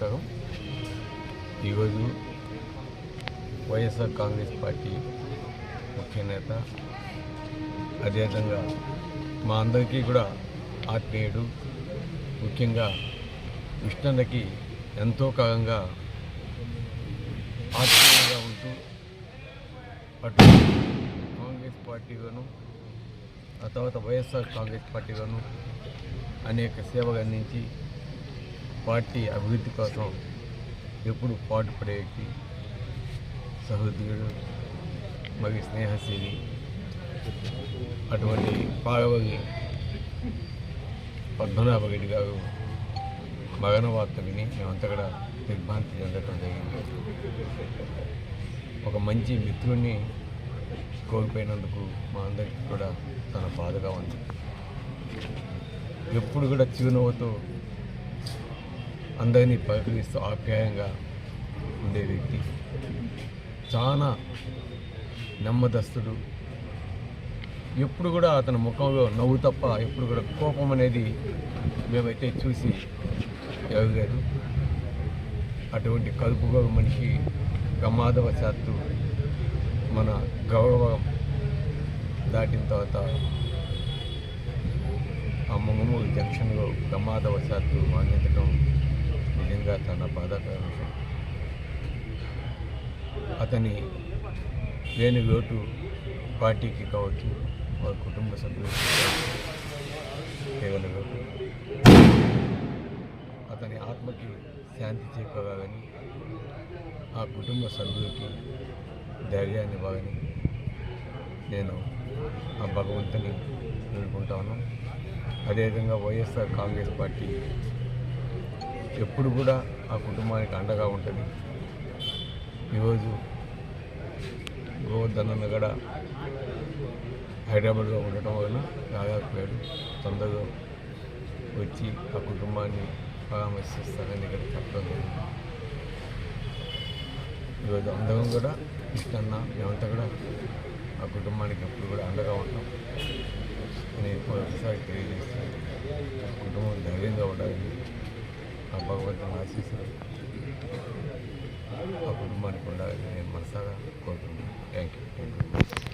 నమస్కారం. ఈరోజు వైఎస్ఆర్ కాంగ్రెస్ పార్టీ ముఖ్య నేత అదేవిధంగా మా అందరికీ కూడా ఆత్మీయుడు ముఖ్యంగా విష్ణన్నకి ఎంతో కాలంగా ఆత్మీయంగా ఉంటూ అటు కాంగ్రెస్ పార్టీలోను ఆ తర్వాత వైఎస్ఆర్ కాంగ్రెస్ పార్టీలోను అనేక సేవలు అందించి పార్టీ అభివృద్ధి కోసం ఎప్పుడు పాటుపడేటి సహోదరుడు మరి మరియు స్నేహశీలి అటువంటి పాగవగి పద్మనాభ రెడ్డి గారు మరణ వార్త విని మేమంతా కూడా దిగ్భ్రాంతి చెందటం జరిగింది. ఒక మంచి మిత్రుడిని కోల్పోయినందుకు మా అందరికీ కూడా చాలా బాధగా ఉంది. ఎప్పుడు కూడా చిరునవ్వుతో అందరినీ పలకరిస్తూ ఆప్యాయంగా ఉండే వ్యక్తి. చాలా నెమ్మదస్తుడు. ఎప్పుడు కూడా అతని ముఖంలో నవ్వు తప్ప ఎప్పుడు కూడా కోపం అనేది మేమైతే చూసి ఎరగలేదు. అటువంటి కలుపుగో మనిషి ప్రమాదవశాత్తు మన గౌరవం దాటిన తర్వాత ఆ మంగమూరు జంక్షన్లో ప్రమాదవశాత్తు మరణించడం నిజంగా చాలా బాధాకర విషయం అతని లేని లోటు పార్టీకి కావచ్చు వారి కుటుంబ సభ్యులకి కేవలం లోటు అతని ఆత్మకి శాంతి చేకూరాలని ఆ కుటుంబ సభ్యులకి ధైర్యాన్ని ఇవ్వాలని నేను ఆ భగవంతుని వేడుకుంటాను అదేవిధంగా వైఎస్ఆర్ కాంగ్రెస్ పార్టీ ఎప్పుడు కూడా ఆ కుటుంబానికి అండగా ఉంటుంది. ఈరోజు గోవర్ధన్ కూడా హైదరాబాద్లో ఉండటం వలన రాగాకపోయాడు తొందరగా వచ్చి ఆ కుటుంబాన్ని పరామర్శిస్తానని ఇక్కడ చెప్పడం జరిగింది. ఈరోజు అందరం కూడా ఇష్టన్న మేమంతా కూడా ఆ కుటుంబానికి ఎప్పుడు కూడా అండగా ఉంటాం నేను ఒకసారి తెలియజేస్తాను భగవంతుని ఆశీస్సులు ఆ కుటుంబానికి ఉండాలని నేను మనసారా కోరుతున్నాను థ్యాంక్ యూ థ్యాంక్ యూ